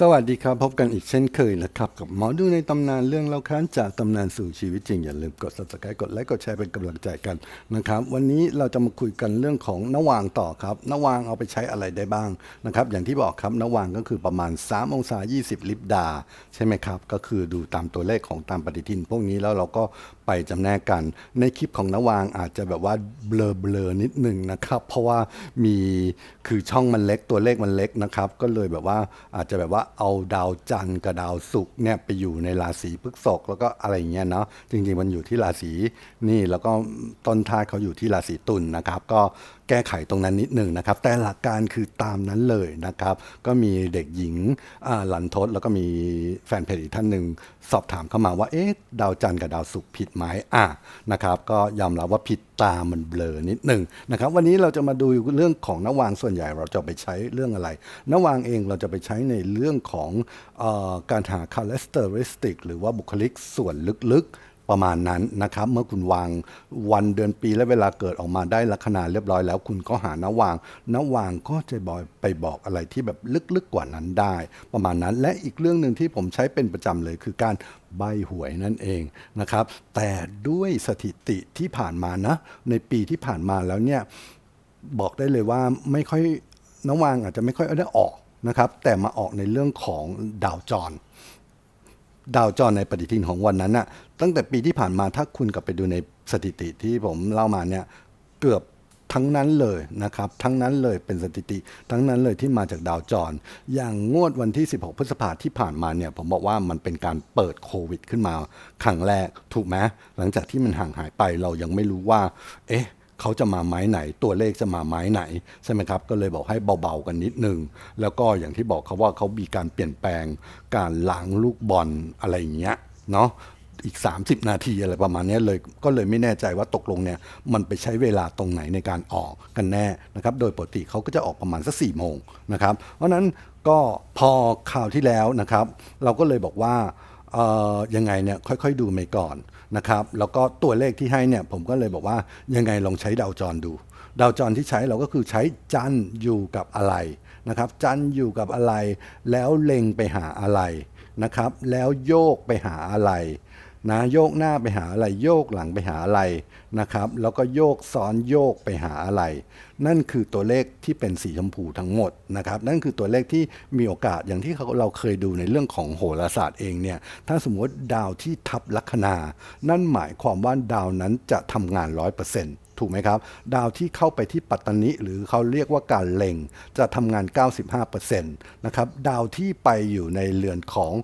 สวัสดีครับ พบกันอีกเช่นเคยนะครับ กับหมอดูในตำนานเรื่องเล่าค้านจากตำนานสู่ชีวิตจริง อย่าลืมกด subscribe กดไลค์กดแชร์เป็นกำลังใจกันนะครับ วันนี้เราจะมาคุยกันเรื่องของนวางต่อครับนวางเอาไปใช้อะไรได้บ้างนะครับ อย่างที่บอกครับนวางก็คือประมาณ 3 องศา 20 ลิบดา ใช่ไหมครับ ก็คือดูตามตัวเลขของตามปฏิทิน พวกนี้แล้วเราก็ไปจำแนกกัน ในคลิปของนวางอาจจะแบบว่าเบลอเบลอนิดหนึ่งนะครับ เพราะว่ามีคือช่องมันเล็กตัวเลขมันเล็กนะครับ ก็เลยแบบว่าอาจจะแบบว่าเอาดาวจันทร์กับดาวศุกร์เนี่ยไปอยู่ในราศีพฤษภแล้วก็อะไรอย่างเงี้ยเนาะจริงๆมันอยู่ที่ราศีนี่แล้วก็ต้นท่าเขาอยู่ที่ราศีตุลนะครับ ก็ แก้ไขตรงนั้นนิดหนึ่งนะครับ แต่หลักการคือตามนั้นเลยนะครับ ก็มีเด็กหญิงหลันทดแล้วก็มีแฟนเพจอีกท่านหนึ่งสอบถามเข้ามาว่าเอ๊ะดาวจันทร์กับดาวศุกร์ผิดไหมอะนะครับ ก็ยอมรับว่าผิดตามมันเบลอนิดหนึ่งนะครับ วันนี้เราจะมาดูเรื่องของนวางส่วนใหญ่เราจะไปใช้เรื่องอะไรนวางเองเราจะไปใช้ในเรื่องของออการหา characteristic หรือว่าบุคลิกส่วนลึกๆ ประมาณนั้นนะครับ เมื่อคุณวางวันเดือนปีและเวลาเกิดออกมาได้ลัคนาเรียบร้อยแล้ว คุณก็หานวางนวางก็จะบอกไปบอกอะไรที่แบบลึกๆกว่านั้นได้ ประมาณนั้นและอีกเรื่องหนึ่งที่ผมใช้เป็นประจำเลยคือการใบหวยนั่นเองนะครับ แต่ด้วยสถิติที่ผ่านมานะ ในปีที่ผ่านมาแล้วเนี่ยบอกได้เลยว่าไม่ค่อยน้องวางอาจจะไม่ค่อยได้ออกนะครับ แต่มาออกในเรื่องของดาวจร ดาวจรในปฏิทินของวันนั้นน่ะตั้งแต่ปีที่ผ่านมาถ้าคุณกลับไปดูในสถิติที่ผมเล่ามาเนี่ยเกือบทั้งนั้นเลยนะครับ ทั้งนั้นเลยเป็นสถิติ ทั้งนั้นเลยที่มาจากดาวจร อย่างงวดวันที่ 16 พฤษภาที่ผ่านมาเนี่ย ผมบอกว่ามันเป็นการเปิดโควิด ขึ้นมาครั้งแรก ถูกไหมหลังจากที่มันห่างหายไปเรายังไม่รู้ว่า เอ๊ะ เขาจะมาไม้ไหน ตัวเลขจะมาไม้ไหนใช่ไหมครับก็เลยบอกให้เบาๆกันนิดนึง แล้วก็อย่างที่บอกเขาว่าเขามีการเปลี่ยนแปลง การล้างลูกบอลอะไรอย่างเงี้ยเนาะอีก 30 นาทีอะไรประมาณนี้เลยก็เลยไม่แน่ใจว่าตกลงเนี่ยมันไปใช้เวลาตรงไหนในการออกกันแน่นะครับโดยปกติเขาก็จะออกประมาณสักสี่โมงนะครับเพราะนั้นก็พอข่าวที่แล้วนะครับ เราก็เลยบอกว่า ยังไงเนี่ยค่อยๆดูไปก่อนนะครับแล้วก็ตัวเลขที่ให้เนี่ยผมก็เลยบอกว่ายังไงลองใช้ดาวจรดู ดาวจรที่ใช้เราก็คือใช้จันอยู่กับอะไรนะครับจันอยู่กับอะไร แล้วเล็งไปหาอะไรนะครับแล้วโยกไปหาอะไร นะโยกหน้าไปหาอะไรโยกหลังไปหาอะไรนะครับ แล้วก็โยกซ้อนโยกไปหาอะไร นั่นคือตัวเลขที่เป็นสีชมพูทั้งหมดนะครับ นั่นคือตัวเลขที่มีโอกาสอย่างที่เขาเราเคยดูในเรื่องของโหราศาสตร์เองเนี่ยถ้าสมมติดาวที่ทับลัคนา นั่นหมายความว่าดาวนั้นจะทำงานร้อยเปอร์เซ็นต์ ถูกไหมครับ ดาวที่เข้าไปที่ปัตตานิหรือเขาเรียกว่าการเล็ง จะทำงาน 95%นะครับ ดาวที่ไปอยู่ในเรือนของ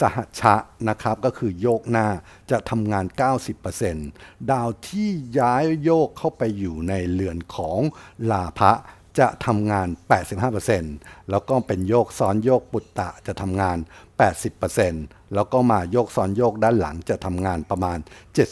สหชะนะครับ ก็คือโยกหน้าจะทำงาน 90%ดาวที่ย้ายโยกเข้าไปอยู่ในเรือนของลาภะจะทำงาน 85%แล้วก็เป็นโยกซ้อนโยกปุตตะจะทำงาน 80%แล้วก็มาโยกซ้อนโยกด้านหลังจะทำงานประมาณ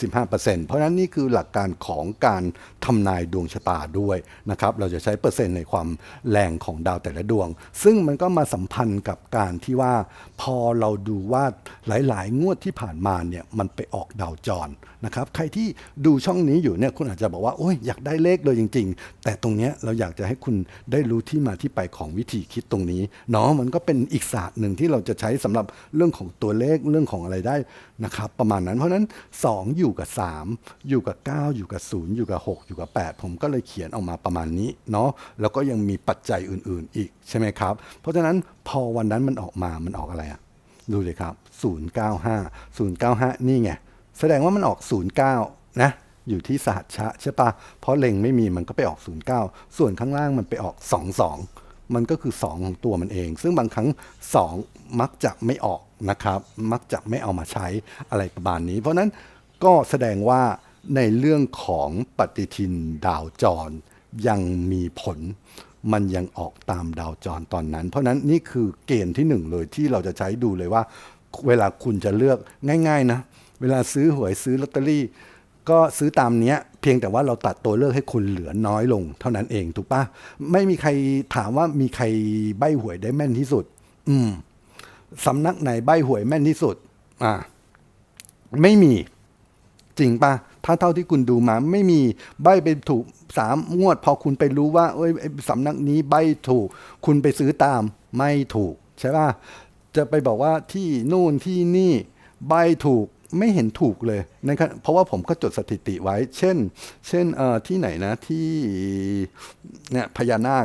75%เพราะฉะนั้นนี่คือหลักการของการทำนายดวงชะตาด้วยนะครับ เราจะใช้เปอร์เซ็นต์ในความแรงของดาวแต่ละดวง ซึ่งมันก็มาสัมพันธ์กับการที่ว่า พอเราดูว่าหลาย ๆ งวดที่ผ่านมาเนี่ยมันไปออกดาวจรนะครับ ใครที่ดูช่องนี้อยู่เนี่ยคุณอาจจะบอกว่าโอ้ยอยากได้เลขเลยจริง ๆ แต่ตรงเนี้ยเราอยากจะให้คุณได้รู้ที่มาที่ไปของวิธีคิดตรงนี้เนาะมันก็เป็นอีกศาสตร์หนึ่งที่เราจะใช้สำหรับเรื่องของตัวเลขเรื่องของอะไรได้นะครับ ประมาณนั้นเพราะฉะนั้น 2 อยู่กับ 3 อยู่กับ 9 อยู่กับ 0 อยู่กับ 6 อยู่กับ 8 ผมก็เลยเขียนออกมาประมาณนี้เนาะแล้วก็ยังมีปัจจัยอื่น ๆ อีกใช่ไหมครับ เพราะฉะนั้นพอวันนั้นมันออกมามันออกอะไรอะดูเลยครับ 095 095 นี่ไง แสดงว่ามันออก 09 นะอยู่ที่สหัชชะใช่ปะเพราะเล็งไม่มีมันก็ไปออก 09 ส่วนข้างล่างมันไปออก 22 มันก็คือ 2 ของตัวมันเอง ซึ่งบางครั้ง 2 มักจะไม่ออกนะครับ มักจะไม่เอามาใช้อะไรประมาณนี้ เพราะนั้นก็แสดงว่าในเรื่องของปฏิทินดาวจรยังมีผล มันยังออกตามดาวจรตอนนั้น เพราะฉะนั้นนี่คือเกณฑ์ที่หนึ่งเลยที่เราจะใช้ดูเลยว่า เวลาคุณจะเลือกง่าย ๆ นะ เวลาซื้อหวยซื้อลอตเตอรี่ ก็ซื้อตามเนี้ยเพียงแต่ว่าเราตัดตัวเลือกให้คุณเหลือน้อยลง เท่านั้นเองถูกปะไม่มีใครถามว่ามีใครใบหวยได้แม่นที่สุด อืมสำนักไหนใบหวยแม่นที่สุด อ่า ไม่มี จริงปะถ้าเท่าที่คุณดูมาไม่มีใบไปถูกสามงวด พอคุณไปรู้ว่าเอ้ยไอ้สำนักนี้ใบถูก คุณไปซื้อตาม ไม่ถูก ใช่ปะจะไปบอกว่าที่นู่นที่นี่ใบถูก ไม่เห็นถูกเลยนะครับเพราะว่าผมก็จดสถิติไว้ เช่น เช่นเอ่อที่ไหนนะที่เนี่ยพญานาค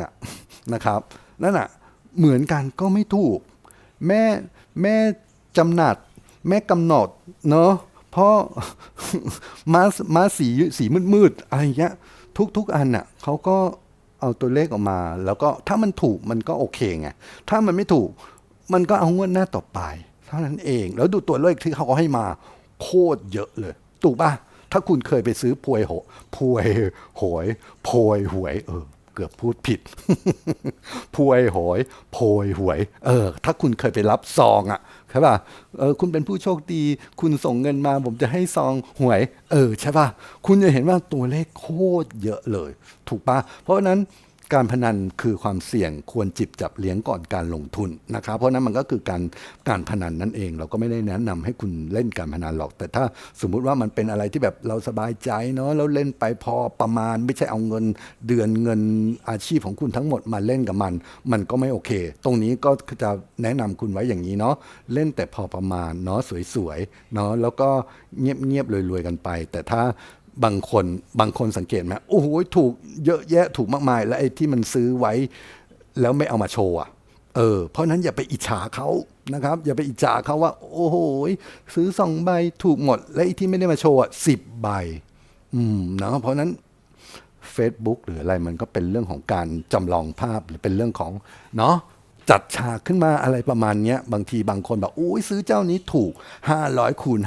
นะครับนั่นอะเหมือนกันก็ไม่ถูก แม่แม่จำหนัด แม่กำหนดเนาะเพราะมามาสีสีมืดๆอะไรเงี้ยทุกทุกอันน่ะเขาก็เอาตัวเลขออกมา แล้วก็ถ้ามันถูกมันก็โอเคไงถ้ามันไม่ถูกมันก็เอางวดหน้าต่อไป ท่านั้นเอง แล้วดูตัวเลขที่เขาให้มาโคตรเยอะเลย ถูกปะถ้าคุณเคยไปซื้อพวยโหพวยหวยพวยหวย เออ เกือบพูดผิด พวยหวยโพยหวย เออ ถ้าคุณเคยไปรับซองอะ่ะใช่ป่ะเออคุณเป็นผู้โชคดี คุณส่งเงินมา ผมจะให้ซองหวย เออ ใช่ป่ะ คุณจะเห็นว่าตัวเลขโคตรเยอะเลย ถูกปะเพราะฉะนั้น การพนันคือความเสี่ยงควรจิบจับเลี้ยงก่อนการลงทุนนะครับ เพราะนั้นมันก็คือการการพนันนั่นเอง เราก็ไม่ได้แนะนำให้คุณเล่นการพนันหรอก แต่ถ้าสมมุติว่ามันเป็นอะไรที่แบบเราสบายใจเนาะแล้วเล่นไปพอประมาณ ไม่ใช่เอาเงินเดือนเงินอาชีพของคุณทั้งหมดมาเล่นกับมัน มันก็ไม่โอเค ตรงนี้ก็จะแนะนำคุณไว้อย่างนี้เนาะเล่นแต่พอประมาณเนาะสวยๆเนาะแล้วก็เงียบๆรวยๆกันไป แต่ถ้า บางคนบางคนสังเกตไหมโอ้โหถูกเยอะแยะถูกมากมาย แล้วไอ้ที่มันซื้อไว้แล้วไม่เอามาโชว์อะเออเพราะนั้นอย่าไปอิจฉาเขานะครับ อย่าไปอิจฉาเขาว่า โอ้โหซื้อสองใบถูกหมด และไอ้ที่ไม่ได้มาโชว์อะสิบใบ อืมเนาะเพราะฉะนั้น Facebook หรืออะไรมันก็เป็นเรื่องของการจำลองภาพหรือเป็นเรื่องของเนาะ จัดฉากขึ้นมาอะไรประมาณนี้บางทีบางคนแบบอุ้ยซื้อเจ้านี้ถูก 500คูณ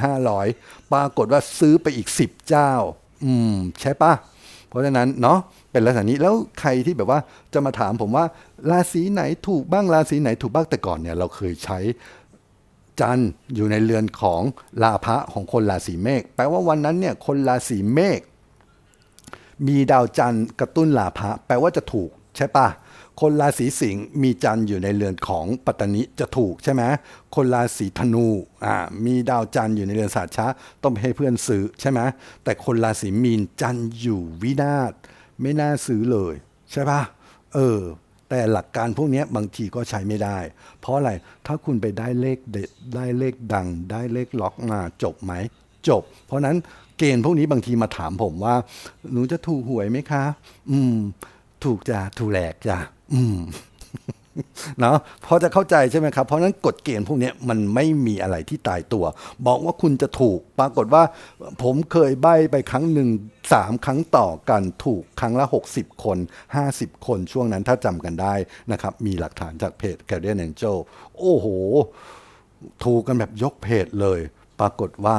500 ปรากฏว่าซื้อไปอีก 10 เจ้า อืม ใช่ปะเพราะฉะนั้นเนาะเป็นลักษณะนี้แล้วใครที่แบบว่าจะมาถามผมว่าราศีไหนถูกบ้างราศีไหนถูกบ้างแต่ก่อนเนี่ย เราเคยใช้จันทร์อยู่ในเรือนของลาภะของคนราศีเมษแปลว่าวันนั้นเนี่ยคนราศีเมษมีดาวจันทร์กระตุ้นลาภะแปลว่าจะถูกใช่ปะ คนราศีสิงห์มีจันทร์อยู่ในเรือนของปัตตนิจะถูกใช่ไหมคนราศีธนูอ่ามีดาวจันทร์อยู่ในเรือนศาสตร์ช้าต้องไปให้เพื่อนซื้อใช่ไหมแต่คนราศีมีนจันทร์อยู่วินาศไม่น่าซื้อเลย ใช่ปะเออ แต่หลักการพวกนี้บางทีก็ใช้ไม่ได้ เพราะอะไรถ้าคุณไปได้เลขเด็ดได้เลขดัง ได้เลขล็อกมาจบไหมจบ เพราะฉะนั้นเกณฑ์พวกนี้บางทีมาถามผมว่า หนูจะถูกหวยไหมคะ อืม ถูกจ้ะถูกแหลกจ้ะ อืมเนาะพอจะเข้าใจใช่ไหมครับ เพราะนั้นกฎเกณฑ์พวกนี้มันไม่มีอะไรที่ตายตัว บอกว่าคุณจะถูก ปรากฏว่า ผมเคยใบไปครั้งหนึ่งสามครั้งต่อกันถูกครั้งละ 60 คน 50 คนช่วงนั้นถ้าจำกันได้นะครับ มีหลักฐานจากเพจ g a r d i a n Angel โอ้โห ถูกกันแบบยกเพจเลย ปรากฏว่า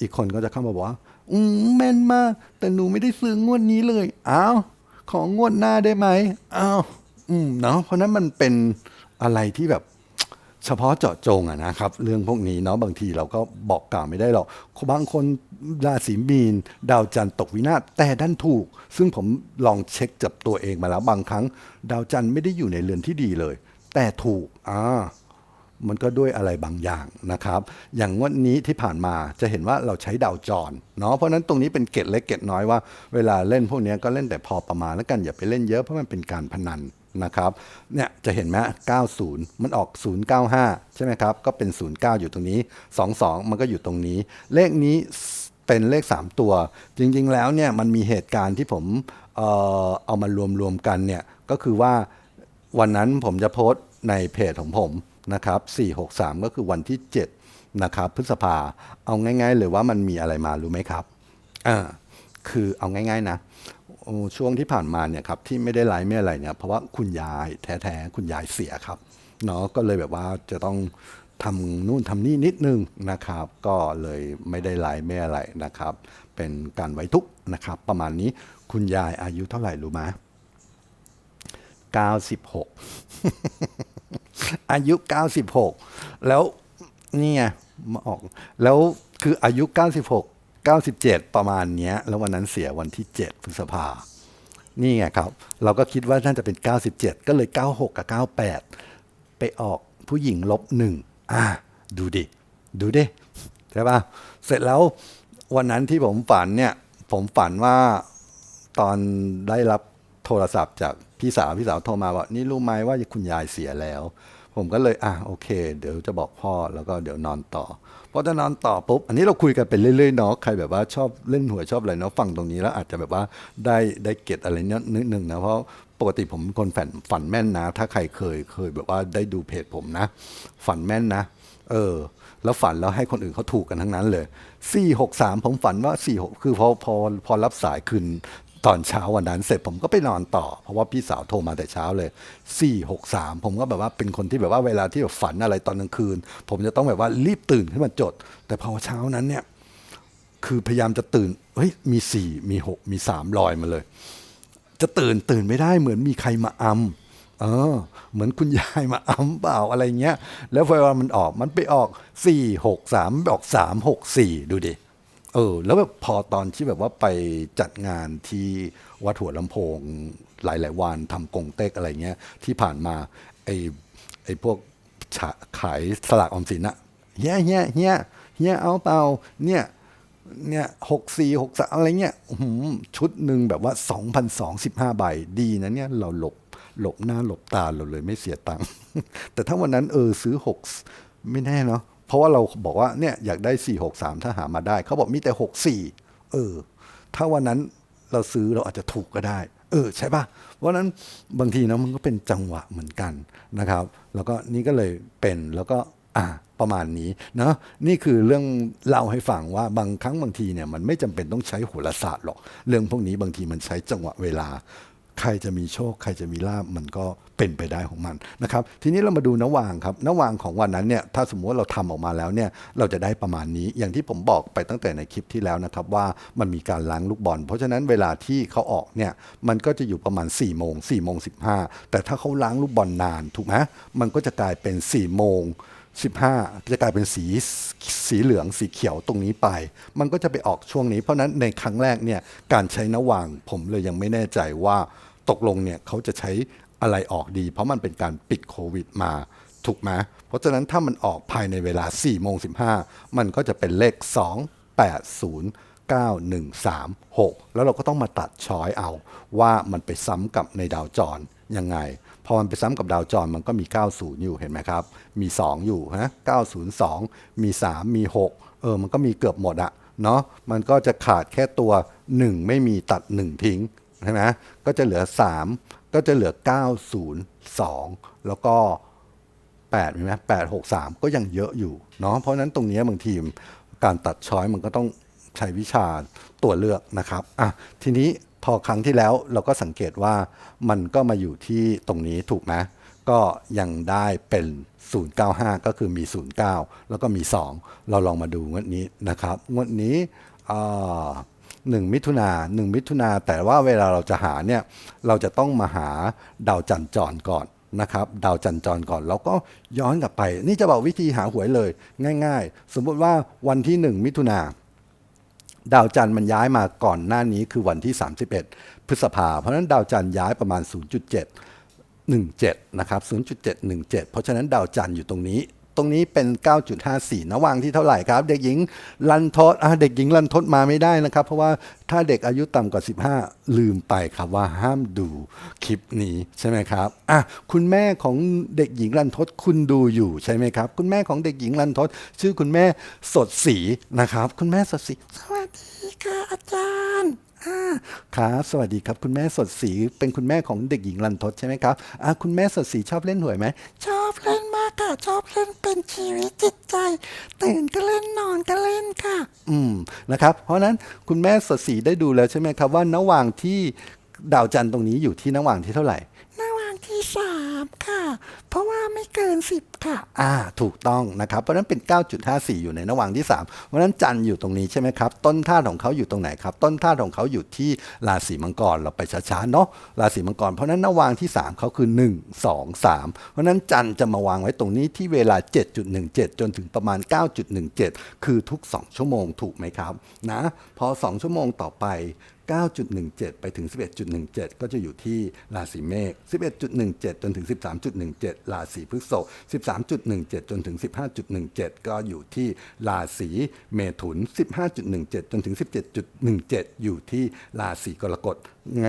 อีกคนก็จะเข้ามาบอกว่า อืมแม่นมาก แต่หนูไม่ได้ซื้องวดนี้เลยอ้าว ของงวดหน้าได้ไหมอ้าวอืมเนาะเพราะนั้นมันเป็นอะไรที่แบบเฉพาะเจาะจงอะนะครับ เรื่องพวกนี้เนาะบางทีเราก็บอกกล่าวไม่ได้หรอกบางคนราศีมีน ดาวจันทร์ตกวินาศแต่ดันถูก ซึ่งผมลองเช็คจับตัวเองมาแล้วบางครั้ง ดาวจันทร์ไม่ได้อยู่ในเรือนที่ดีเลย แต่ถูกอ่า มันก็ด้วยอะไรบางอย่างนะครับ อย่างงวดนี้ที่ผ่านมาจะเห็นว่าเราใช้ดาวจรเนาะเพราะนั้นตรงนี้เป็นเกร็ดเล็กเกร็ดน้อยว่าเวลาเล่นพวกนี้ก็เล่นแต่พอประมาณแล้วกันอย่าไปเล่นเยอะเพราะมันเป็นการพนันนะครับเนี่ยจะเห็นไหม90 มันออก 095 ใช่ไหมครับ ก็เป็น 09 อยู่ตรงนี้ 22 มันก็อยู่ตรงนี้ เลขนี้เป็นเลข 3 ตัว จริงๆแล้วเนี่ยมันมีเหตุการณ์ที่ผมเออเอามารวมๆกันเนี่ยก็คือว่าวันนั้นผมจะโพสต์ในเพจของผม นะครับ463 ก็คือวันที่ 7 นะครับ พฤษภาเอาง่าย ๆ เลยว่ามันมีอะไรมารู้ไหมครับอ่าคือเอาง่าย ๆ นะช่วงที่ผ่านมาเนี่ยครับที่ไม่ได้ไลฟ์ไม่อะไรเนี่ยเพราะว่าคุณยายแท้ๆคุณยายเสียครับเนาะก็เลยแบบว่าจะต้องทำนู่นทำนี่นิดนึงนะครับ ก็เลยไม่ได้ไลฟ์ไม่อะไรนะครับ เป็นการไว้ทุกนะครับ ประมาณนี้คุณยายอายุเท่าไหร่รู้ไหม96 อายุ 96 แล้วนี่ไงมาออก แล้วคืออายุ 96 97 ประมาณเนี้ย แล้ววันนั้นเสียวันที่ 7 พฤษภา นี่ไงครับ เราก็คิดว่าน่าจะเป็น 97 ก็เลย 96 กับ 98 ไปออกผู้หญิงลบหนึ่งอ่าดูดิ ดูดิ ใช่ป่ะเสร็จแล้ววันนั้นที่ผมฝันเนี่ย ผมฝันว่าตอนได้รับโทรศัพท์จากพี่สาว พี่สาวโทรมาว่านี่รู้ไหมว่าคุณยายเสียแล้ว ผมก็เลยอะโอเค เดี๋ยวจะบอกพ่อแล้วก็เดี๋ยวนอนต่อพอจะนอนต่อปุ๊บอันนี้เราคุยกันไปเรื่อยๆเนาะใครแบบว่าชอบเล่นหวยชอบอะไรเนาะฟังตรงนี้แล้วอาจจะแบบว่าได้ได้เก็ตอะไรเนี้ยนิดนึงนะเพราะปกติผมคนฝันฝันแม่นนะ ถ้าใครเคยเคยแบบว่าได้ดูเพจผมนะ ฝันแม่นนะ เออ แล้วฝันแล้วให้คนอื่นเขาถูกกันทั้งนั้นเลยสี่หกสามผมฝันว่าสี่หกคือพอพอพอรับสายคืน ตอนเช้าวันนั้นเสร็จผมก็ไปนอนต่อ เพราะว่าพี่สาวโทรมาแต่เช้าเลยสี่หกสามผมก็แบบว่าเป็นคนที่แบบว่าเวลาที่แบบฝันอะไรตอนกลางคืน ผมจะต้องแบบว่ารีบตื่นขึ้นมาจด แต่พอเช้านั้นเนี่ย คือพยายามจะตื่นเฮ้ยมีสี่มีหกมีสามลอยมาเลย จะตื่นตื่นไม่ได้เหมือนมีใครมาอำเออเหมือนคุณยายมาอำเปล่าอะไรเงี้ย แล้วเวลามันออกมันไปออกสี่หกสามออกสามหกสี่ดูดิ ออ แล้วแบบพอตอนที่แบบว่าไปจัดงานที่วัดหัวลำโพงหลายๆวันทำกงเต็กอะไรเงี้ย ที่ผ่านมาไอ้ไอ้พวกขายสลากออมสินอะเฮียเฮียเฮียเฮียเอาเปล่าเนี่ยเนี่ยหกสี่หกสอะไรเงี้ยชุดหนึ่งแบบว่าสองพันสองสิบห้าใบดีนะเนี่ยเราหลบหลบหน้าหลบตาเราเลยไม่เสียตังค์แต่ถ้าวันนั้นเออซื้อหกไม่แน่เนาะ เพราะว่าเราบอกว่าเนี่ยอยากได้สี่หกสามถ้าหามาได้ เขาบอกมีแต่หกสี่เออ ถ้าวันนั้นเราซื้อเราอาจจะถูกก็ได้ เออใช่ป่ะเพราะนั้นบางทีนะมันก็เป็นจังหวะเหมือนกันนะครับ แล้วก็นี่ก็เลยเป็นแล้วก็อ่าประมาณนี้เนาะนี่คือเรื่องเล่าให้ฟังว่าบางครั้งบางทีเนี่ยมันไม่จำเป็นต้องใช้โหราศาสตร์หรอก เรื่องพวกนี้บางทีมันใช้จังหวะเวลา ใครจะมีโชค ใครจะมีลาบมันก็เป็นไปได้ของมันนะครับ ทีนี้เรามาดูนวางครับนวางของวันนั้นเนี่ยถ้าสมมติว่าเราทำออกมาแล้วเนี่ยเราจะได้ประมาณนี้อย่างที่ผมบอกไปตั้งแต่ในคลิปที่แล้วนะครับว่ามันมีการล้างลูกบอล เพราะฉะนั้นเวลาที่เขาออกเนี่ยมันก็จะอยู่ประมาณ4ี่โมงสี่โมงสิแต่ถ้าเขาล้างลูกบอลนานถูกไหมมันก็จะกลายเป็น4ี่โมง15 จะกลายเป็นสีสีเหลืองสีเขียวตรงนี้ไป มันก็จะไปออกช่วงนี้ เพราะฉะนั้นในครั้งแรกเนี่ยการใช้นวางผมเลยยังไม่แน่ใจว่า ตกลงเนี่ยเขาจะใช้อะไรออกดี เพราะมันเป็นการปิดโควิดมาถูกไหมเพราะฉะนั้นถ้ามันออกภายในเวลา4โมง15 มันก็จะเป็นเลข 2 8 0 9 1 3 6 แล้วเราก็ต้องมาตัดช้อยเอาว่ามันไปซ้ำกับในดาวจรยังไง พอมันไปซ้ำกับดาวจรมันก็มี 90 อยู่เห็นไหมครับ มี 2 อยู่ฮะ902 มี 3 มี 6 เออ มันก็มีเกือบหมดอะเนาะ มันก็จะขาดแค่ตัว 1 ไม่มีตัด 1 ทิ้ง ใช่ไหมก็จะเหลือ 3 ก็จะเหลือ 902 แล้วก็8มีไหม8 6 3ก็ยังเยอะอยู่เนาะเพราะนั้นตรงนี้บางทีการตัดช้อยมันก็ต้องใช้วิชาตัวเลือกนะครับอะทีนี้พอครั้งที่แล้วเราก็สังเกตว่ามันก็มาอยู่ที่ตรงนี้ถูกไหมก็ยังได้เป็น 095 ก็คือมี 09 แล้วก็มี 2 เราลองมาดูงวดนี้นะครับงวดนี้อ่า หนึ่งมิถุนาหนึ่งมิถุนาแต่ว่าเวลาเราจะหาเนี่ยเราจะต้องมาหาดาวจันทร์จรก่อนนะครับดาวจันทร์จรก่อนแล้วก็ย้อนกลับไป นี่จะบอกวิธีหาหวยเลย ง่าย ๆ สมมุติว่าวันที่ 1 มิถุนาดาวจันทร์มันย้ายมาก่อนหน้านี้คือวันที่ 31 พฤษภาเพราะฉะนั้นดาวจันทร์ย้ายประมาณ 0.7 17 นะครับ 0.717 เพราะฉะนั้นดาวจันทร์อยู่ตรงนี้ ตรงนี้เป็น 9.54 นะวางที่เท่าไหร่ครับ เด็กหญิงลันทดเด็กหญิงลันทดมาไม่ได้นะครับ เพราะว่าถ้าเด็กอายุต่ำกว่า 15 ลืมไปครับว่าห้ามดูคลิปนี้ใช่ไหมครับอะคุณแม่ของเด็กหญิงลันทดคุณดูอยู่ใช่ไหมครับ คุณแม่ของเด็กหญิงลันทดชื่อคุณแม่สดศรีนะครับ คุณแม่สดศรีสวัสดีค่ะอาจารย์ ครับสวัสดีครับ คุณแม่สดสีเป็นคุณแม่ของเด็กหญิงลันทดใช่ไหมครับอ่าคุณแม่สดสีชอบเล่นหวยไหมชอบเล่นมากค่ะชอบเล่นเป็นชีวิตจิตใจ ตื่นก็เล่นนอนก็เล่นค่ะ อืมนะครับ เพราะนั้นคุณแม่สดสีได้ดูแล้วใช่ไหมครับว่าระหว่างที่ดาวจันทร์ตรงนี้อยู่ที่ระหว่างที่เท่าไหร่ 3 ค่ะ เพราะว่าไม่เกิน 10 ค่ะ อ่า ถูกต้องนะครับ เพราะนั้นเป็น 9.54 อยู่ในระหว่างที่3เพราะนั้นจันอยู่ตรงนี้ใช่ไหมครับ ต้นธาตุของเขาอยู่ตรงไหนครับ ต้นธาตุของเขาอยู่ที่ราศีมังกร เราไปช้าๆเนาะ ราศีมังกร เพราะนั้นระหว่างที่ 3เขาคือ 1 2 3 เพราะนั้นจันจะมาวางไว้ตรงนี้ที่เวลา 7.17 จนถึงประมาณ 9.17 คือทุก 2 ชั่วโมงถูกไหมครับ นะ พอ 2 ชั่วโมงต่อไป 9.17 ไปถึง 11.17 ก็จะอยู่ที่ราศีเมษ11.17 จนถึง 13.17 ราศีพฤษภ13.17 จนถึง 15.17 ก็อยู่ที่ราศีเมถุน 15.17 จนถึง 17.17 อยู่ที่ราศีกรกฎใน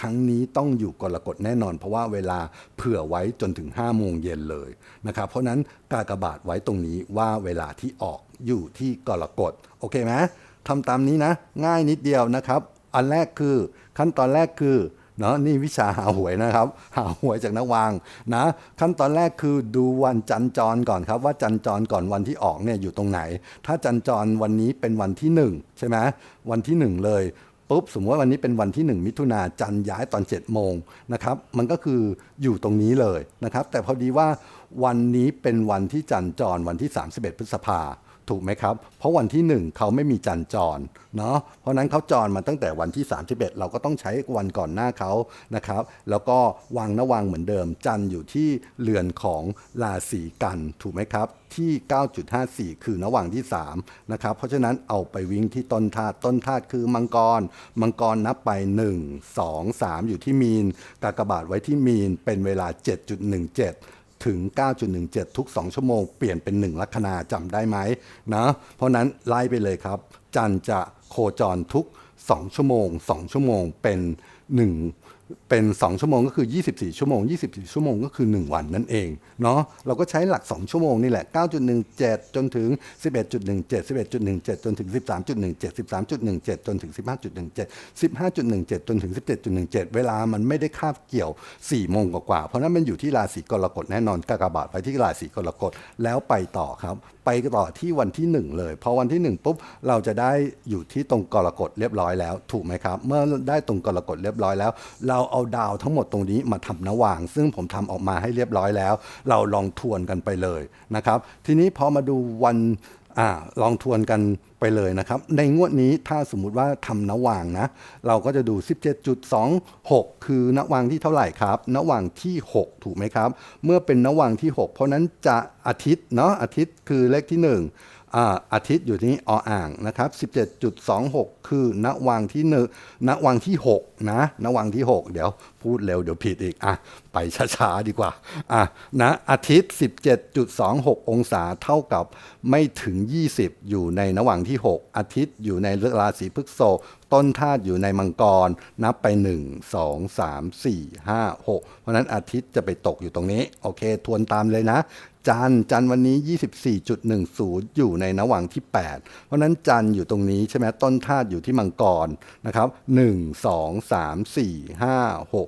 ครั้งนี้ต้องอยู่กรกฎแน่นอน เพราะว่าเวลาเผื่อไว้จนถึง 5 โมงเย็นเลยนะครับเพราะฉะนั้นกากบาทไว้ตรงนี้ว่าเวลาที่ออกอยู่ที่กรกฎโอเคไหมทำตามนี้นะ ง่ายนิดเดียวนะครับ อันแรกคือขั้นตอนแรกคือเนาะนี่วิชาหาหวยนะครับ หาหวยจากนักวางนะขั้นตอนแรกคือดูวันจันจรก่อนครับ ว่าจันจรก่อนวันที่ออกเนี่ยอยู่ตรงไหน ถ้าจันจรวันนี้เป็นวันที่หนึ่งใช่ไหมวันที่หนึ่งเลยปุ๊บสมมติว่าวันนี้เป็นวันที่ 1 มิถุนาจันย้ายตอน7โมงนะครับมันก็คืออยู่ตรงนี้เลยนะครับ แต่พอดีว่าวันนี้เป็นวันที่จันจรวันที่ 31 พฤษภา ถูกไหมครับ เพราะวันที่ 1 เขาไม่มีจันจรเนาะเพราะนั้นเขาจรมาตั้งแต่วันที่ 31 เราก็ต้องใช้วันก่อนหน้าเขานะครับ แล้วก็วางนวางเหมือนเดิมจันอยู่ที่เรือนของราศีกันถูกไหมครับ ที่ 9.54 คือนวางที่3นะครับเพราะฉะนั้นเอาไปวิ่งที่ต้นธาตุต้นธาตุคือมังกร มังกรนับไป 1 2 3 อยู่ที่มีนกากบาทไว้ที่มีนเป็นเวลา 7.17 ถึง 9.17 ทุก 2 ชั่วโมง เปลี่ยนเป็น 1 ลัคนาจำได้ไหมนะเพราะนั้นไล่ไปเลยครับ จันจะโคจรทุก 2 ชั่วโมง 2 ชั่วโมงเป็น 1 เป็น 2 ชั่วโมงก็คือ 24 ชั่วโมง 24 ชั่วโมงก็คือ 1 วันนั่นเองเนาะเราก็ใช้หลัก 2 ชั่วโมงนี่แหละ 9.17 จนถึง 11.17 11.17 จนถึง 13.17 13.17 จนถึง 15.17 15.17 จนถึง 17.17 เวลามันไม่ได้คาบเกี่ยว 4 โมงกว่า เพราะนั้นมันอยู่ที่ราศีกรกฎแน่นอนกากบาทไปที่ราศีกรกฎแล้วไปต่อครับ ไปต่อที่วันที่ 1 เลย พอวันที่ 1 ปุ๊บ เราจะได้อยู่ที่ตรงกรกฎเรียบร้อยแล้ว ถูกไหมครับ เมื่อได้ตรงกรกฎเรียบร้อยแล้ว เราเอาดาวทั้งหมดตรงนี้มาทำนวาง ซึ่งผมทำออกมาให้เรียบร้อยแล้ว เราลองทวนกันไปเลยนะครับ ทีนี้พอมาดูวัน อลองทวนกันไปเลยนะครับ ในงวดนี้ถ้าสมมุติว่าทำนวางนะ เราก็จะดู 17.26 คือนวางที่เท่าไหร่ครับนวางที่ 6 ถูกไหมครับ เมื่อเป็นนวางที่ 6 เพราะนั้นจะอาทิตย์เนาะอาทิตย์คือเลขที่ 1อ่าอาทิตย์อยู่ที่ออ่างนะครับ 17.26 คือนวางที่หนึ่งนวางที่ 6 นะนวางที่ 6 เดี๋ยวพูดเร็วเดี๋ยวผิดอีกอะไปช้าๆดีกว่าอะนะอาทิตย์ 17.26 องศาเท่ากับไม่ถึง 20 อยู่ในนวางที่ 6 อาทิตย์อยู่ในราศีพฤษภต้นธาตุอยู่ในมังกร นับไป 1 2 3 4 5 6 เพราะนั้นอาทิตย์จะไปตกอยู่ตรงนี้ โอเค ทวนตามเลยนะ จันทร์จันทร์วันนี้ 24.10 อยู่ในนวังที่ 8 เพราะฉะนั้นจันทร์อยู่ตรงนี้ใช่ไหมต้นธาตุอยู่ที่มังกรนะครับ 1 2 3 4 5 6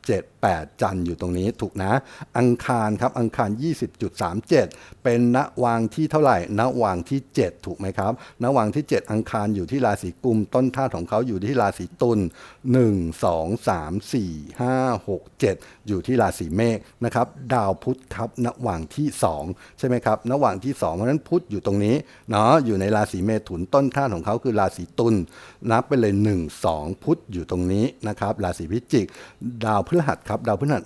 7 8 จันอยู่ตรงนี้ถูกนะ อังคารครับอังคาร 20.37 เป็นนวางที่เท่าไหร่นวางที่ 7 ถูกไหมครับนวางที่ 7 อังคารอยู่ที่ราศีกุม ต้นธาตุของเขาอยู่ที่ราศีตุล1 2 3 4 5 6 7 อยู่ที่ราศีเมษนะครับดาวพุธครับนวางที่ 2 ใช่ไหมครับนวางที่ 2 เพราะฉะนั้นพุธอยู่ตรงนี้เนาะอยู่ในราศีเมถุนต้นธาตุของเขาคือราศีตุลนับไปเลย 1 2 พุธอยู่ตรงนี้นะครับราศีพิจิก ดาวพฤหัสครับ ดาวพฤหัส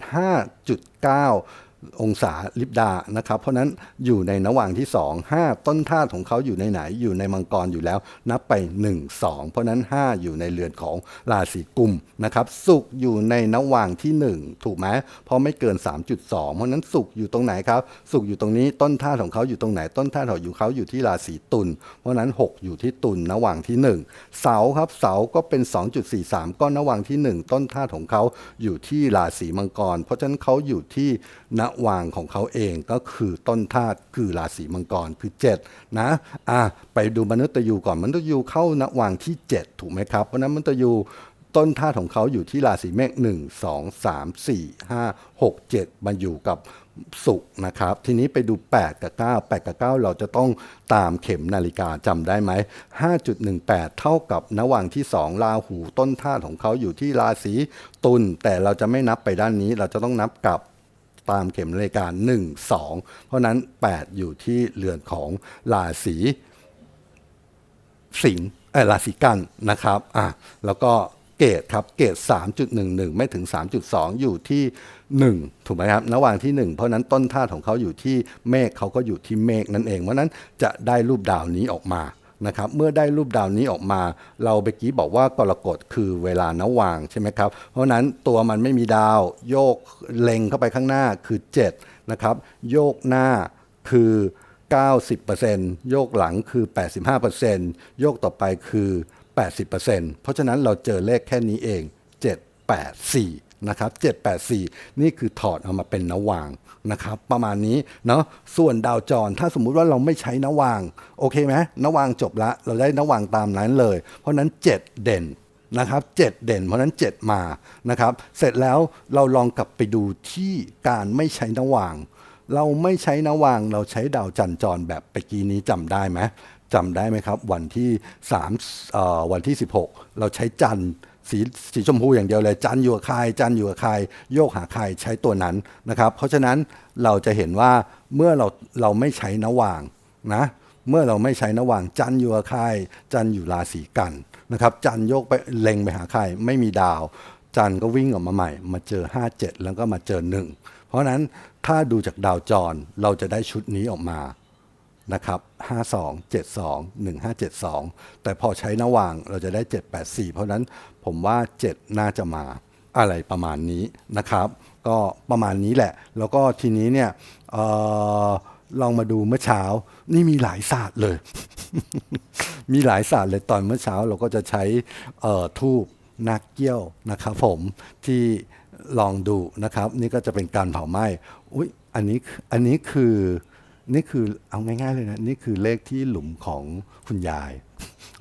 5.9 องศาลิบดานะครับ เพราะนั้นอยู่ในนวางที่ 2 5 ต้นธาตุของเขาอยู่ในไหนอยู่ในมังกรอยู่แล้ว นับไป 1 2 เพราะนั้น 5 อยู่ในเรือนของราศีกุมนะครับสุขอยู่ในนวางที่ 1 ถูกไหมเพราะไม่เกิน 3.2 เพราะนั้นสุขอยู่ตรงไหนครับ สุขอยู่ตรงนี้ต้นธาตุของเขาอยู่ตรงไหน ต้นธาตุของอยู่เขาอยู่ที่ราศีตุลเพราะนั้น 6 อยู่ที่ตุลนวางที่ 1 เสาครับเสาก็เป็น 2.43 ก็นวางที่ 1 ต้นธาตุของเขาอยู่ที่ราศีมังกร เพราะฉะนั้นเขาอยู่ที่นวางของเขาเองก็คือต้นธาตุคือราศีมังกรคือ 7 นะอะไปดูมนุษย์ยูก่อนมนุษย์ยูเข้านวางที่ 7 ถูกไหมครับ เพราะนั้นมนุษย์ยูต้นธาตุของเขาอยู่ที่ราศีเมษหนึ่งสองสามสี่ห้าหกเจ็ดมาอยู่กับสุกร์นะครับ ทีนี้ไปดู 8 กับ 9 8 กับ 9 เราจะต้องตามเข็มนาฬิกาจำได้ไหม 5.18 เท่ากับนวางที่ 2 ราหูต้นธาตุของเขาอยู่ที่ราศีตุลแต่เราจะไม่นับไปด้านนี้เราจะต้องนับกลับ ตามเข็มนาฬิกา1 2 เพราะนั้น 8 อยู่ที่เรือนของราศีสิงห์เออราศีกันนะครับอะแล้วก็เกตครับเกต3.11 ไม่ถึง 3.2 อยู่ที่ 1 ถูกไหมครับระหว่างที่ 1 เพราะนั้นต้นธาตุของเขาอยู่ที่เมฆเขาก็อยู่ที่เมฆนั่นเองเพราะนั้นจะได้รูปดาวนี้ออกมา นะครับเมื่อได้รูปดาวนี้ออกมา เราเมื่อกี้บอกว่ากรกฎคือเวลานวางใช่ไหมครับ เพราะฉะนั้นตัวมันไม่มีดาว โยกเล็งเข้าไปข้างหน้าคือ7นะครับโยกหน้าคือ 90%โยกหลังคือ 85%โยกต่อไปคือ 80%เพราะฉะนั้นเราเจอเลขแค่นี้เอง 784นะครับ784 นี่คือถอดเอามาเป็นนวาง นะครับ ประมาณนี้เนาะส่วนดาวจร ถ้าสมมุติว่าเราไม่ใช้นวาง โอเคไหมนวางจบละ เราได้นวางตามนั้นเลย เพราะนั้น 7 เด่นนะครับเจ็ดเด่น เพราะนั้น 7 มานะครับ เสร็จแล้วเราลองกลับไปดูที่การไม่ใช้นวาง เราไม่ใช้นวาง เราใช้ดาวจันทร์จรแบบไปกี้นี้จำได้ไหมจำได้ไหมครับ วันที่3เอ่อวันที่ 16 เราใช้จันทร์ สีสีชมพูอย่างเดียวเลย จันอยู่กับใครจันอยู่กับใครโยกหาใครใช้ตัวนั้นนะครับ เพราะฉะนั้นเราจะเห็นว่าเมื่อเราเราไม่ใช้นว่างนะเมื่อเราไม่ใช้นว่างจันอยู่กับใครจันอยู่ราศีกันนะครับ จันโยกไปเล็งไปหาใครไม่มีดาว จันก็วิ่งออกมาใหม่ มาเจอ 57 แล้วก็มาเจอ 1 เพราะนั้นถ้าดูจากดาวจรเราจะได้ชุดนี้ออกมา นะครับ 52 72 1572 แต่พอใช้นวางเราจะได้ 784 เพราะนั้นผมว่า 7 น่าจะมาอะไรประมาณนี้นะครับ ก็ประมาณนี้แหละ แล้วก็ทีนี้เนี่ยเออลองมาดูเมื่อเช้า นี่มีหลายศาสตร์เลย มีหลายศาสตร์เลยตอนเมื่อเช้าเราก็จะใช้ทูบนักเกี้ยวนะครับผมที่ลองดูนะครับ นี่ก็จะเป็นการเผาไหม้อุ้ยอันนี้อันนี้คือ นี่คือเอาง่ายๆเลยนะนี่คือเลขที่หลุมของคุณยาย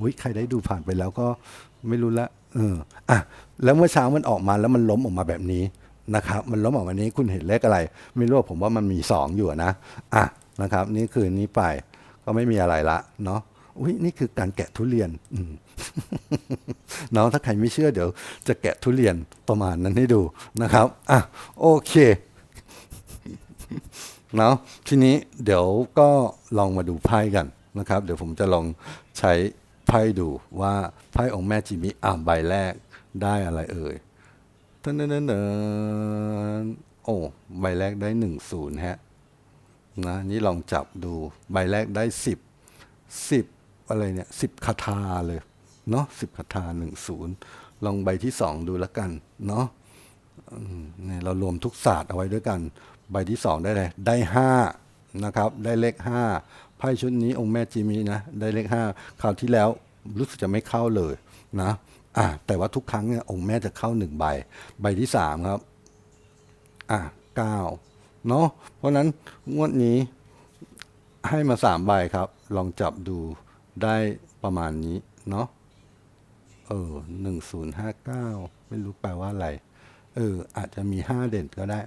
อุ้ยใครได้ดูผ่านไปแล้วก็ไม่รู้ละเอออะแล้วเมื่อเช้ามันออกมาแล้วมันล้มออกมาแบบนี้นะครับ มันล้มออกมานี้คุณเห็นเลขอะไร ไม่รู้ผมว่ามันมีสองอยู่นะอะนะครับ นี่คือนี้ไปก็ไม่มีอะไรละเนาะอุ้ยนี่คือการแกะทุเรียนอืมเนาะถ้าใครไม่เชื่อเดี๋ยว จะแกะทุเรียนประมาณนั้นให้ดูนะครับอะโอเค เนาะทีนี้เดี๋ยวก็ลองมาดูไพ่กันนะครับ เดี๋ยวผมจะลองใช้ไพ่ดูว่าไพ่องค์แม่จิมิอ่าใบแรกได้อะไรเอ่ยท่านนั้นโอ้ใบแรกได้หนึ่งศูนย์ฮะนะนี่ลองจับดูใบแรกได้สิบสิบอะไรเนี่ยสิบคาถาเลยเนาะสิบคาถาหนึ่งศูนย์ลองใบที่สองดูแล้วกันเนาะเนี่ยเรารวมทุกศาสตร์เอาไว้ด้วยกัน ใบที่สองได้เลยได้ห้านะครับได้เลขห้าไพ่ชุดนี้องค์แม่จีมีนะได้เลขห้าคราวที่แล้วรู้สึกจะไม่เข้าเลยนะอะแต่ว่าทุกครั้งเนี่ยองค์แม่จะเข้าหนึ่งใบ ใบที่สามครับอะเก้าเนาะเพราะฉะนั้นงวดนี้ให้มาสามใบครับ ลองจับดูได้ประมาณนี้เนาะเออหนึ่งศูนย์ห้าเก้าไม่รู้แปลว่าอะไร เออ อาจจะมีห้าเด่นก็ได้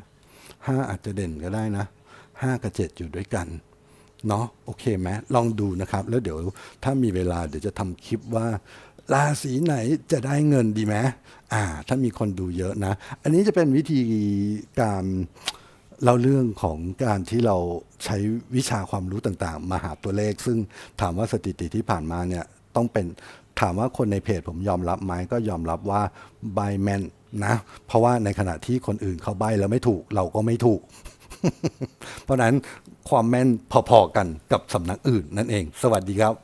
ห้าอาจจะเด่นก็ได้นะห้ากับเจ็ดอยู่ด้วยกันเนาะโอเคไหมลองดูนะครับ แล้วเดี๋ยวถ้ามีเวลาเดี๋ยวจะทำคลิปว่าราศีไหนจะได้เงินดีไหมอ่า ถ้ามีคนดูเยอะนะ อันนี้จะเป็นวิธีการเล่าเรื่องของการที่เราใช้วิชาความรู้ต่างๆ มาหาตัวเลข ซึ่งถามว่าสถิติที่ผ่านมาเนี่ยต้องเป็นถามว่าคนในเพจผมยอมรับไหมก็ยอมรับว่าใบแมน นะ เพราะว่าในขณะที่คนอื่นเขาใบแล้วไม่ถูกเราก็ไม่ถูก เพราะฉะนั้นความแม่นพอๆกันกับสำนักอื่นนั่นเอง สวัสดีครับ